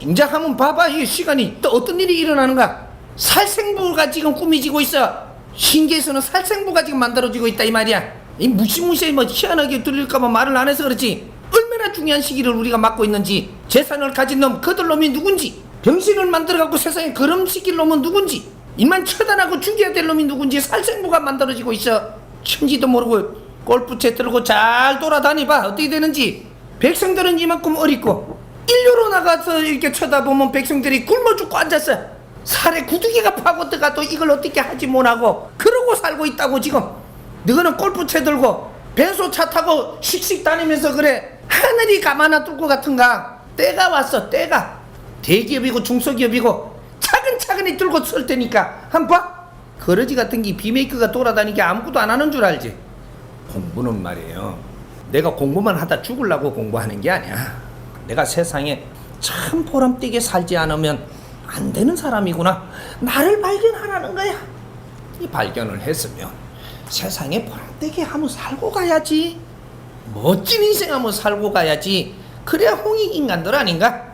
인자 하면 봐봐 이 시간이. 또 어떤 일이 일어나는가? 살생부가 지금 꾸미지고 있어. 신기에서는 살생부가 지금 만들어지고 있다 이 말이야. 이 무시무시해 뭐 희한하게 들릴까봐 말을 안 해서 그렇지. 얼마나 중요한 시기를 우리가 맞고 있는지 재산을 가진 놈 그들 놈이 누군지 병신을 만들어갖고 세상에 그름 시킬 놈은 누군지 이만 처단하고 죽여야 될 놈이 누군지 살생부가 만들어지고 있어. 천지도 모르고 골프채 들고 잘 돌아다니봐. 어떻게 되는지. 백성들은 이만큼 어리고 일류로 나가서 이렇게 쳐다보면 백성들이 굶어 죽고 앉았어 살에 구두기가 파고 들어가도 이걸 어떻게 하지 못하고 그러고 살고 있다고 지금. 너는 골프채 들고 배소차 타고 씩씩 다니면서 그래. 하늘이 가만히 뚫고 같은가? 때가 왔어 때가. 대기업이고 중소기업이고 차근차근히 뚫고 설 테니까 한번 봐. 거러지 같은 게 비메이크가 돌아다니게 아무것도 안 하는 줄 알지? 공부는 말이에요. 내가 공부만 하다 죽으려고 공부하는 게 아니야 내가 세상에 참 보람되게 살지 않으면 안 되는 사람이구나. 나를 발견하라는 거야. 이 발견을 했으면 세상에 보람되게 한번 살고 가야지. 멋진 인생 한번 살고 가야지. 그래야 홍익 인간들 아닌가?